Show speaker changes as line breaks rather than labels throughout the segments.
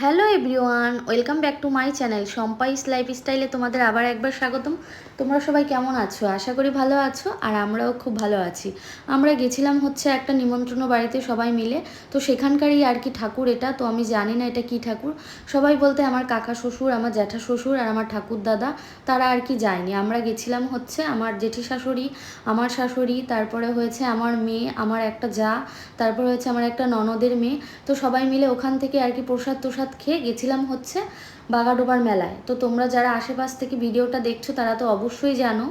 Hello everyone, welcome back to my channel. সম্পাইস লাইফস্টাইলে তোমাদের আবার একবার স্বাগতম। তোমরা সবাই কেমন আছো? আশা করি ভালো আছো, আর আমরাও খুব ভালো আছি। আমরা গেছিলাম হচ্ছে একটা নিমন্ত্রণ বাড়িতে সবাই মিলে। তো সেখানকারই আর কি ঠাকুর এটা, তো আমি জানি না এটা কি ঠাকুর। সবাই বলতে আমার কাকা শ্বশুর, আমার জ্যাঠা শ্বশুর, আর আমার ঠাকুর দাদা, তারা আর কি যায়নি। আমরা গেছিলাম হচ্ছে আমার জেঠি শাশুড়ি, আমার শাশুড়ি, তারপরে হয়েছে আমার মেয়ে, আমার একটা যা, তারপরে হচ্ছে আমার একটা ননদের মেয়ে। তো সবাই মিলে ওখান থেকে আর কি প্রসাদ তোসাদ খেয়ে গেছিলাম হচ্ছে বাগাডোবার মেলায়। তো তোমরা যারা আশেপাশ থেকে ভিডিওটা দেখছ, তারা তো অবশ্যই জানো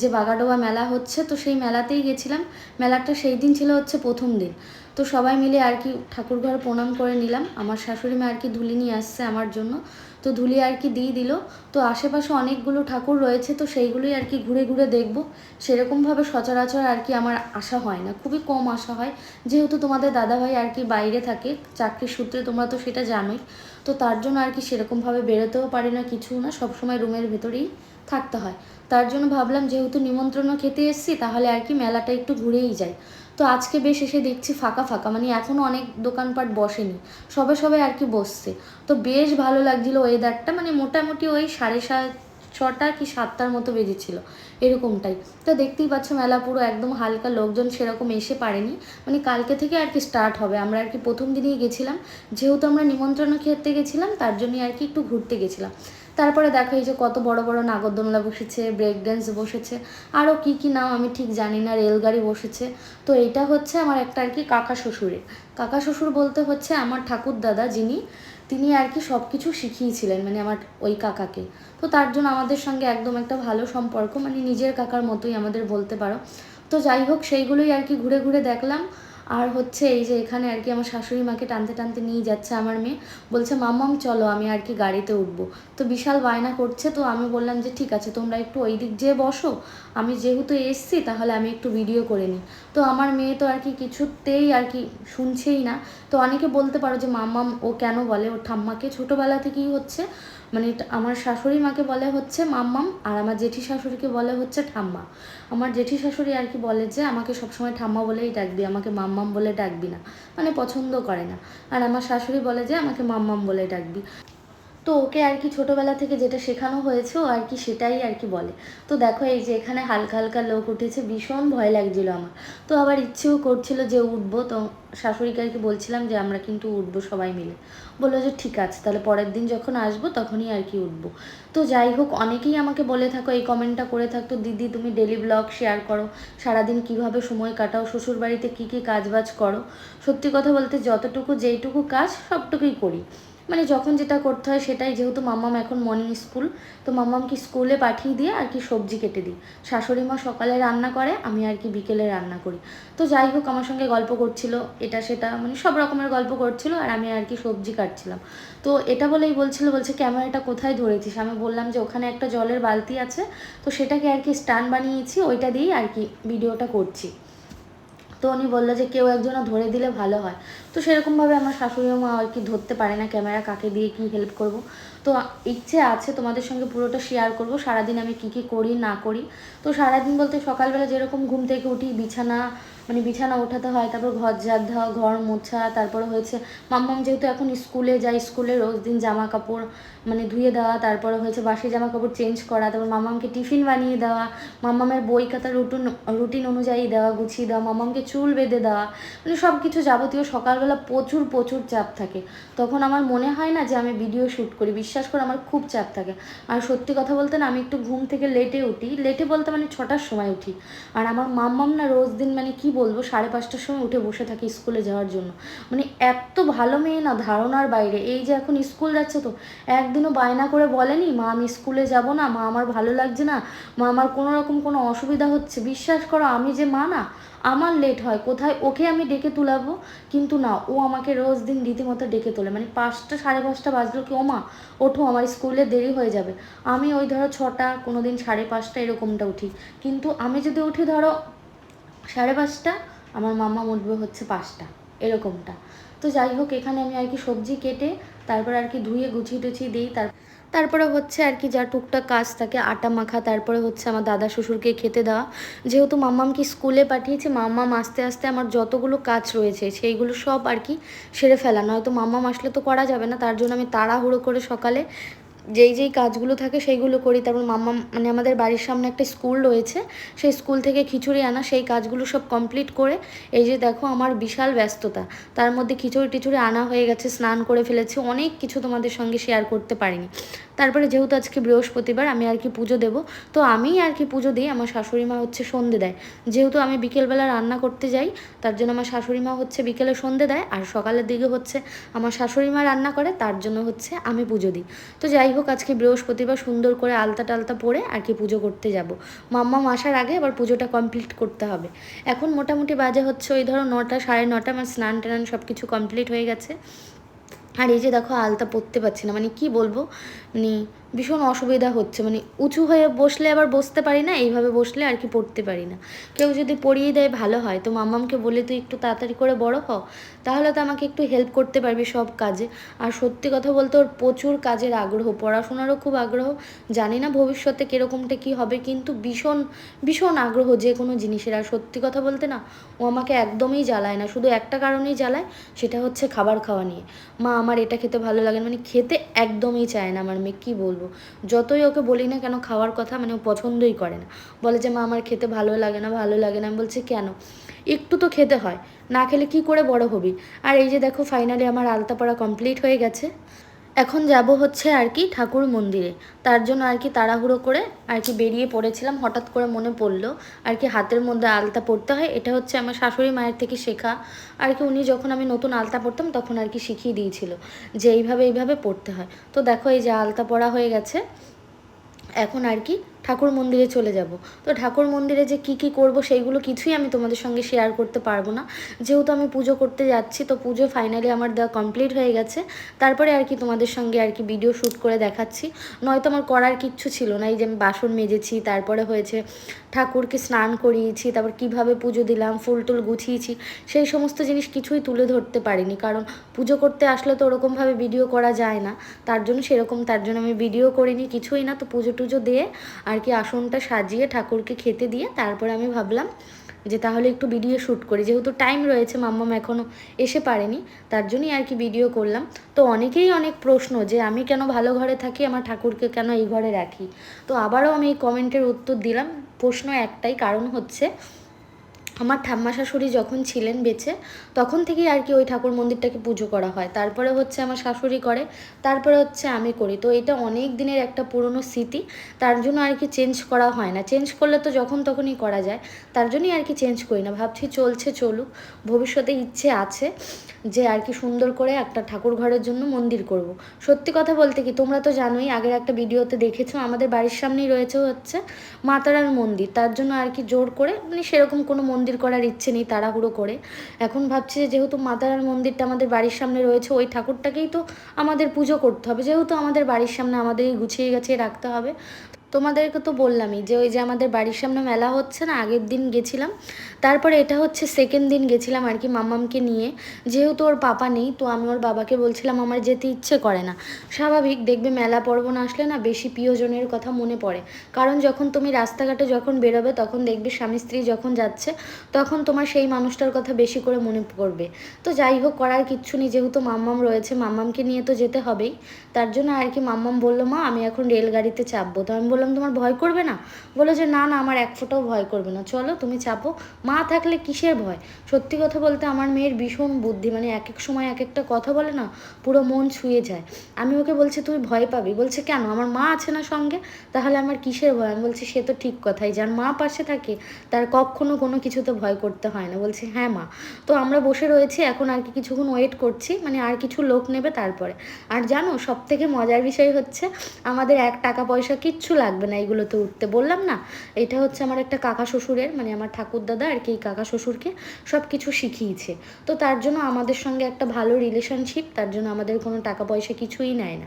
যে বাগাডোবা মেলা হচ্ছে। তো সেই মেলাতেই গেছিলাম। মেলাটা সেই দিন ছিল হচ্ছে প্রথম দিন। তো সবাই মিলে আর কি ঠাকুরঘর প্রণাম করে নিলাম। আমার শাশুড়ি মা আর কি ধুলি নিয়ে আসছে আমার জন্য। তো ধুলি আর কি দিয়ে দিল। তো আশেপাশে অনেকগুলো ঠাকুর রয়েছে, তো সেইগুলোই আর কি ঘুরে ঘুরে দেখব। সেরকমভাবে সচরাচর আর কি আমার আশা হয় না, খুবই কম আশা হয়। যেহেতু তোমাদের দাদাভাই আর কি বাইরে থাকে, চাকরির সূত্রে তোমরা তো সেটা জানোই। তো তার জন্য আর কি সেরকমভাবে বেরোতেও পারি না কিছু না, সবসময় রুমের ভেতরেই থাকতে হয়। তার জন্য ভাবলাম, যেহেতু নিমন্ত্রণ খেতে এসেছি, তাহলে আর কি মেলাটা একটু ঘুরেই যাই। তো আজকে বেশ এসে দেখছি ফাঁকা ফাঁকা মানে এখনও অনেক দোকানপাট বসেনি, সবে সবে আর কি বসছে। তো বেশ ভালো লাগছিল ওয়েদারটা মানে মোটামুটি ওই সাড়ে সাত, ছটা কি সাতটার মতো বেজেছিল, এরকমটাই। তো দেখতেই পাচ্ছ মেলা পুরো একদম হালকা, লোকজন সেরকম এসে পারেনি মানে কালকে থেকে আর কি স্টার্ট হবে। আমরা আর কি প্রথম দিনেই গেছিলাম, যেহেতু আমরা নিমন্ত্রণ খেতে গেছিলাম, তার জন্যই আর কি একটু ঘুরতে গেছিলাম। তারপরে দেখো এই যে কত বড় বড় নাগরদোলনা বসেছে ব্রেক ড্যান্স বসেছে আরও কী কী নাম আমি ঠিক জানি না, রেলগাড়ি বসেছে। তো এইটা হচ্ছে আমার একটা আর কি কাকা শ্বশুরের। কাকা শ্বশুর বলতে হচ্ছে আমার ঠাকুর দাদা যিনি, তিনি আর কি সব কিছু শিখিয়েছিলেন মানে আমার ওই কাকাকে। তো তার জন্য আমাদের সঙ্গে একদম একটা ভালো সম্পর্ক মানে নিজের কাকার মতোই আমাদের বলতে পারো। তো যাই হোক, সেইগুলোই আর কি ঘুরে ঘুরে দেখলাম। আর হচ্ছে এই যে এখানে আর কি আমার শাশুড়ি মাকে টানতে টানতে নিয়ে যাচ্ছে আমার মেয়ে। বলছে, মাম্মাম, চলো, আমি আর কি গাড়িতে উঠবো। তো বিশাল বায়না করছে, তো আমি বললাম যে, ঠিক আছে, তোমরা একটু ওই দিক যেয়ে বসো। আমি যেহেতু এসছি, তাহলে আমি একটু ভিডিও করে নিই। তো আমার মেয়ে তো আর কি কিছুতেই আর কি শুনছেই না। তো অনেকে বলতে পারো যে, মাম্মাম, ও কেন বলে? ওর ঠাম্মাকে ছোটোবেলা থেকেই হচ্ছে। মানে আমার শাশুড়ি মাকে বলে হচ্ছে মাম্মাম, আর আমার জেঠি শাশুড়িকে বলে হচ্ছে ঠাম্মা। আমার জেঠি শাশুড়ি আর কি বলে যে, আমাকে সবসময় ঠাম্মা বলেই ডাকবি, আমাকে মাম্মাম বলে ডাকবি না। মানে পছন্দ করে না। আর আমার শাশুড়ি বলে যে, আমাকে মাম্মাম বলে ডাকবি। তো ওকে আর কি ছোটোবেলা থেকে যেটা শেখানো হয়েছে, ও আর কি সেটাই আর কি বলে। তো দেখো, এই যে এখানে হালকা হালকা লোক উঠেছে, ভীষণ ভয় লাগছিল আমার। তো আবার ইচ্ছেও করছিল যে উঠবো, তো শাশুড়িকে আর কি বলছিলাম যে আমরা কিন্তু উঠবো সবাই মিলে। বলল যে ঠিক আছে, তাহলে পরের দিন যখন আসব তখনই আর কি উঠবো। তো যাই হোক, অনেকেই আমাকে বলে থাকো, এই কমেন্টটা করে থাকতো দিদি, তুমি ডেলি ব্লগ শেয়ার করো, সারাদিন কীভাবে সময় কাটাও শ্বশুর বাড়িতে কী কী কাজবাজ করো? সত্যি কথা বলতে যতটুকু যেইটুকু কাজ, সবটুকুই করি। মানে যখন যেটা করতে হয় সেটাই। যেহেতু মাম্মাম এখন মর্নিং স্কুল তো মাম্মামকে স্কুলে পাঠিয়ে দিয়ে আর কি সবজি কেটে দিই। শাশুড়ি মা সকালে রান্না করে, আমি আর কি বিকেলে রান্না করি। তো যাই হোক, আমার সঙ্গে গল্প করছিল, এটা সেটা মানে সব রকমের গল্প করছিল আর আমি আর কি সবজি কাটছিলাম। তো এটা বলেই বলছিল, বলছে, ক্যামেরাটা কোথায় ধরেছিস? আমি বললাম যে, ওখানে একটা জলের বালতি আছে। তো সেটাকে আর কি স্ট্যান্ড বানিয়েছি, ওইটা দিয়েই আর কি ভিডিওটা করছি। তো উনি বলল যে কেউ একজনও ধরে দিলে ভালো হয়। তো সেরকমভাবে আমার শাশুড়ি মা আর কি ধরতে পারে না ক্যামেরা কাকে দিয়ে কি হেল্প করব। তো ইচ্ছে আছে তোমাদের সঙ্গে পুরোটা শেয়ার করব, সারাদিন আমি কি কি করি, না করি। তো সারাদিন বলতে সকালবেলা যেরকম ঘুম থেকে উঠি, বিছানা মানে বিছানা ওঠাতে হয়, তারপর ঘর ঝাড় দেওয়া, ঘর মোছা, তারপরে হয়েছে মাম্মাম যেহেতু এখন স্কুলে যায়, স্কুলে রোজ দিন জামা কাপড় মানে ধুয়ে দেওয়া, তারপরে হয়েছে বাসি জামা কাপড় চেঞ্জ করা, তারপর মাম্মামকে টিফিন বানিয়ে দেওয়া, মাম্মামের বই খাতা রুটিন রুটিন অনুযায়ী দেওয়া, গুছিয়ে দেওয়া, মাম্মামকে চুল বেঁধে দেওয়া মানে সব কিছু যাবতীয় সকালবেলা প্রচুর প্রচুর চাপ থাকে। তখন আমার মনে হয় না যে আমি ভিডিও শ্যুট করি বিশ্বাস করে আমার খুব চাপ থাকে। আর সত্যি কথা বলতে না, আমি একটু ঘুম থেকে লেটে উঠি। লেটে বলতে মানে ছটার সময় উঠি। আর আমার মাম্মাম না রোজ দিন মানে কি বলব, সাড়ে পাঁচটার সময় উঠে বসে থাকি স্কুলে যাওয়ার জন্য। মানে এত ভালো মেয়ে না ধারণার বাইরে। এই যে এখন স্কুল যাচ্ছে তো, একদিনও বায়না করে বলেনি, মা, আমি স্কুলে যাব না, মা, আমার ভালো লাগছে না, মা, আমার কোনো রকম কোনো অসুবিধা হচ্ছে। বিশ্বাস করো, আমি যে মা না, আমার লেট হয়। কোথায় ওকে আমি ডেকে তুলাবো? কিন্তু না, ও আমাকে রোজ দিন রীতিমতো ডেকে তোলে। মানে পাঁচটা, সাড়ে পাঁচটা বাজলো কি ও মা? ওঠো, আমার স্কুলে দেরি হয়ে যাবে। আমি ওই ধরো ছটা কোনো দিন সাড়ে পাঁচটা এরকমটা উঠি। কিন্তু আমি যদি উঠি ধরো সাড়ে পাঁচটা, আমার মামা উঠবে হচ্ছে পাঁচটা, এরকমটা। তো যাই হোক, এখানে আমি আর কি সবজি কেটে তারপর আর কি ধুয়ে, গুছিয়ে টুছিয়ে দিই। তার তারপরে হচ্ছে আর কি যা টুকটাক কাজ থাকে, আটা মাখা, তারপরে হচ্ছে আমার দাদা শ্বশুরকে খেতে দেওয়া। যেহেতু মাম্মামকে স্কুলে পাঠিয়েছে, মাম্মাম আস্তে আস্তে আমার যতগুলো কাজ রয়েছে, সেইগুলো সব আর কি সেরে ফেলা নয়তো মাম্মাম আসলে তো করা যাবে না, তার জন্য আমি তাড়াহুড়ো করে সকালে যেই যেই কাজগুলো থাকে সেইগুলো করি। তারপর মাম্মা মানে আমাদের বাড়ির সামনে একটা স্কুল রয়েছে, সেই স্কুল থেকে খিচুড়ি আনা, সেই কাজগুলো সব কমপ্লিট করে, এই যে দেখো আমার বিশাল ব্যস্ততা। তার মধ্যে খিচুড়ি টিচুড়ি আনা হয়ে গেছে, স্নান করে ফেলেছি, অনেক কিছু তোমাদের সঙ্গে শেয়ার করতে পারিনি। তারপরে যেহেতু আজকে বৃহস্পতিবার, আমি আর কি পুজো দেবো। তো আমি আর কি পুজো দিই, আমার শাশুড়ি মা হচ্ছে সন্ধে দেয়। যেহেতু আমি বিকেলবেলা রান্না করতে যাই, তার জন্য আমার শাশুড়ি মা হচ্ছে বিকেলে সন্ধে দেয়, আর সকালের দিকে হচ্ছে আমার শাশুড়ি মা রান্না করে, তার জন্য হচ্ছে আমি পুজো দিই। তো যাই হোক, আজকে বৃহস্পতিবার সুন্দর করে আলতা টালতা পরে আর কি পুজো করতে যাব। মাম্মা আসার আগে আবার পুজোটা কমপ্লিট করতে হবে। এখন মোটামুটি বাজে হচ্ছে ওই ধরো নটা, সাড়ে নটা, আমার স্নান টান সব কিছু কমপ্লিট হয়ে গেছে। আর এই যে দেখো আলতা পরতে পারছি না মানে কি বলব? মানে ভীষণ অসুবিধা হচ্ছে। মানে উঁচু হয়ে বসলে আবার বসতে পারি না, এইভাবে বসলে আর কি পড়তে পারি না। কেউ যদি পড়িয়ে দেয় ভালো হয়। তো মাম্মামকে বলে, তুই একটু তাড়াতাড়ি করে বড় হ, তাহলে তো আমাকে একটু হেল্প করতে পারবি সব কাজে। আর সত্যি কথা বলতে ওর প্রচুর কাজের আগ্রহ, পড়াশোনারও খুব আগ্রহ। জানি না ভবিষ্যতে কীরকমটা কী হবে, কিন্তু ভীষণ ভীষণ আগ্রহ যে কোনো জিনিসের। আর সত্যি কথা বলতে না, ও আমাকে একদমই জ্বালায় না। শুধু একটা কারণেই জ্বালায়, সেটা হচ্ছে খাবার খাওয়া নিয়ে। মা, আমার এটা খেতে ভালো লাগে মানে খেতে একদমই চায় না আমার মেয়ে, কী বলব? যতই ওকে বলি না কেন খাওয়ার কথা মানে ও পছন্দই করে না। বলে যে, মা, আমার খেতে ভালো লাগে না, ভালো লাগে না। আমি বলছি, কেন? একটু তো খেতে হয়। না খেলে কি করে বড় হবি? আর এই যে দেখো ফাইনালি আমার আলতা পড়া কমপ্লিট হয়ে গেছে। এখন যাব হচ্ছে আর কি ঠাকুর মন্দিরে। তার জন্য আর কি তাড়াহুড়ো করে আর কি বেরিয়ে পড়েছিলাম, হঠাৎ করে মনে পড়ল। আর কি হাতের মধ্যে আলতা পড়তে হয়, এটা হচ্ছে আমার শাশুড়ি মায়ের থেকে শেখা। আর কি উনি যখন আমি নতুন আলতা পড়তাম তখন আর কি শিখিয়ে দিয়েছিল যে এইভাবে এইভাবে পড়তে হয়। তো দেখো এই যে আলতা পড়া হয়ে গেছে। এখন আর কি ঠাকুর মন্দিরে চলে যাব। তো ঠাকুর মন্দিরে যে কি কি করব সেইগুলো কিছুই আমি তোমাদের সঙ্গে শেয়ার করতে পারব না। যেহেতু আমি পুজো করতে যাচ্ছি, তো পুজো ফাইনালি আমার দেওয়া কমপ্লিট হয়ে গেছে। তারপরে আর কি তোমাদের সঙ্গে আর কি ভিডিও শ্যুট করে দেখাচ্ছি। নয়তো আমার করার কিচ্ছু ছিল না, এই যে আমি বাসন মেজেছি, তারপরে হয়েছে ঠাকুরকে স্নান করিয়েছি, তারপর কীভাবে পুজো দিলাম, ফুল টুল গুছিয়েছি, সেই সমস্ত জিনিস কিছুই তুলে ধরতে পারিনি। কারণ পুজো করতে আসলে তো ওরকমভাবে ভিডিও করা যায় না। তার জন্য সেরকম, তার জন্য আমি ভিডিও করিনি, কিছুই না। তো পুজো টুজো দিয়ে আর কি আসনটা সাজিয়ে ঠাকুরকে খেতে দিয়ে তারপরে আমি ভাবলাম যে তাহলে একটু ভিডিও শ্যুট করি। যেহেতু টাইম রয়েছে, মাম্মাম এখনও এসে পারেনি, তার জন্যই আর কি ভিডিও করলাম। তো অনেকেই অনেক প্রশ্ন যে আমি কেন ভালো ঘরে থাকি, আমার ঠাকুরকে কেন এই ঘরে রাখি? তো আবারও আমি এই কমেন্টের উত্তর দিলাম। প্রশ্ন একটাই, কারণ হচ্ছে আমার ঠাম্মা শাশুড়ি যখন ছিলেন বেঁচে, তখন থেকেই আর কি ওই ঠাকুর মন্দিরটাকে পুজো করা হয়। তারপরে হচ্ছে আমার শাশুড়ি করে, তারপরে হচ্ছে আমি করি। তো এটা অনেক দিনের একটা পুরনো স্মৃতি, তার জন্য আর কি চেঞ্জ করা হয় না। চেঞ্জ করলে তো যখন তখনই করা যায়, তার জন্যই আর কি চেঞ্জ করি না। ভাবছি চলছে চলুক, ভবিষ্যতে ইচ্ছে আছে যে আর কি সুন্দর করে একটা ঠাকুর ঘরের জন্য মন্দির করব। সত্যি কথা বলতে কি, তোমরা তো জানোই, আগের একটা ভিডিওতে দেখেছ, আমাদের বাড়ির সামনেই রয়েছে হচ্ছে মাতারার মন্দির। তার জন্য আর কি জোর করে মানে সেরকম কোনো মন্দির করার ইচ্ছে নেই তাড়াহুড়ো করে। এখন ভাবছি যেহেতু মাতারার মন্দিরটা আমাদের বাড়ির সামনে রয়েছে, ওই ঠাকুরটাকেই তো আমাদের পুজো করতে হবে। যেহেতু আমাদের বাড়ির সামনে আমাদেরই গুছিয়ে গেছে রাখতে হবে তোমাদেরকে তো বললামই যে ওই যে আমাদের বাড়ির সামনে মেলা হচ্ছে না, আগের দিন গেছিলাম। তারপরে এটা হচ্ছে সেকেন্ড দিন গেছিলাম আর কি মাম্মামকে নিয়ে। যেহেতু ওর পাপা নেই, তো আমি ওর বাবাকে বলছিলাম, আমার যেতে ইচ্ছে করে না। স্বাভাবিক, দেখবে মেলা পর্ব না আসলে না বেশি প্রিয়জনের কথা মনে পড়ে। কারণ যখন তুমি রাস্তাঘাটে যখন বেরোবে, তখন দেখবে স্বামী স্ত্রী যখন যাচ্ছে, তখন তোমার সেই মানুষটার কথা বেশি করে মনে পড়বে। তো যাই হোক, করার কিচ্ছু নেই। যেহেতু মাম্মাম রয়েছে, মাম্মামকে নিয়ে তো যেতে হবেই। তার জন্য আর কি মাম্মাম বলল, মা, আমি এখন রেলগাড়িতে চাপবো। তো আমি বললাম তোমার ভয় করবে না? বলো যে, না না, আমার এক ফোঁটাও ভয় করবে না। চলো, তুমি চাপো। মা থাকলে কিসের ভয়? সত্যি কথা বলতে আমার মেয়ের ভীষণ বুদ্ধি মানে এক এক সময় এক একটা কথা বলে না, পুরো মন ছুঁয়ে যায়। আমি ওকে বলছি, তুই ভয় পাবি? বলছে, কেন? আমার মা আছে না সঙ্গে? তাহলে আমার কিসের ভয়? আমি বলছি, সে তো ঠিক কথাই। যার মা পাশে থাকে, তার কখনো কোনো কিছুতে ভয় করতে হয় না। বলছে হ্যাঁ মা। তো আমরা বসে রয়েছি, এখন আর কি কিছুক্ষণ ওয়েট করছি মানে আর কিছু লোক নেবে তারপরে। আর জানো সব থেকে মজার বিষয় হচ্ছে, আমাদের এক টাকা পয়সা কিচ্ছু লাগবে না, এইগুলোতে উঠতে। বললাম না, এটা হচ্ছে আমার একটা কাকা শ্বশুরের মানে আমার ঠাকুর দাদা আর কি এই কাকা শ্বশুরকে সব কিছু শিখিয়েছে। তো তার জন্য আমাদের সঙ্গে একটা ভালো রিলেশনশিপ তার জন্য আমাদের কোনো টাকা পয়সা কিছুই নেয় না।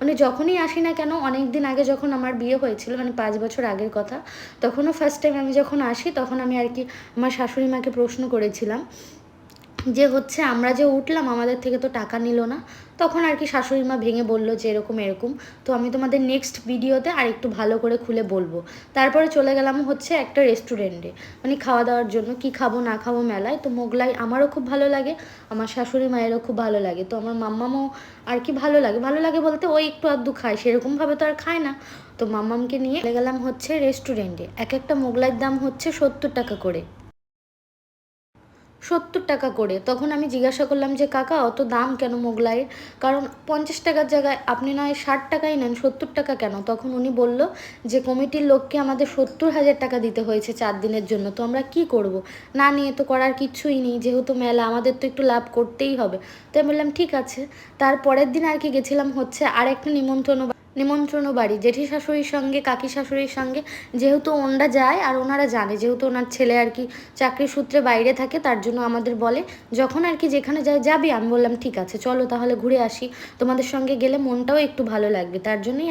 মানে যখনই আসি না কেন অনেক দিন আগে যখন আমার বিয়ে হয়েছিল মানে পাঁচ বছর আগের কথা, তখনও ফার্স্ট টাইম আমি যখন আসি, তখন আমি আর কি আমার শাশুড়ি মাকে প্রশ্ন করেছিলাম যে হচ্ছে আমরা যে উঠলাম, আমাদের থেকে তো টাকা নিল না। তখন আর কি শাশুড়ি মা ভেঙে বলল যে এরকম এরকম। তো আমি তোমাদের নেক্সট ভিডিওতে আর একটু ভালো করে খুলে বলব। তারপরে চলে গেলাম হচ্ছে একটা রেস্টুরেন্টে মানে খাওয়া দাওয়ার জন্য কি খাব, না খাব মেলায়। তো মোগলাই আমারও খুব ভালো লাগে, আমার শাশুড়ি মায়েরও খুব ভালো লাগে। তো আমার মাম্মামও আর কি ভালো লাগে। ভালো লাগে বলতে ওই একটু আধটু খায়, সেরকমভাবে তো আর খায় না। তো মাম্মামকে নিয়ে চলে গেলাম হচ্ছে রেস্টুরেন্টে এক একটা মোগলাইয়ের দাম হচ্ছে সত্তর টাকা করে। সত্তর টাকা করে। তখন আমি জিজ্ঞাসা করলাম যে, কাকা, অত দাম কেন মোগলাইয়ের? কারণ পঞ্চাশ টাকার জায়গায় আপনি নয়, ষাট টাকাই নেন, সত্তর টাকা কেন? তখন উনি বলল যে, কমিটির লোককে আমাদের সত্তর হাজার টাকা দিতে হয়েছে চার দিনের জন্য, তো আমরা কি করব? না, নিয়ে তো করার কিচ্ছুই নেই, যেহেতু মেলা, আমাদের তো একটু লাভ করতেই হবে। তো আমি বললাম, ঠিক আছে। তার পরের দিন আর কি গেছিলাম, হচ্ছে আর একটা নিমন্ত্রণ নিমন্ত্রণ বাড়ি। জেঠি শাশুড়ির সঙ্গে কাকি শাশুড়ির সঙ্গে যেহেতু ওনরা যায় আর ওনারা জানে, যেহেতু ওনার ছেলে আর কি চাকরি সূত্রে বাইরে থাকে, তার জন্য আমাদের বলে, যখন আর কি যেখানে যায় যাবি? আমি বললাম, ঠিক আছে, চলো তাহলে ঘুরে আসি। তোমাদের সঙ্গে গেলে মনটাও একটু ভালো লাগবে। তার জন্যই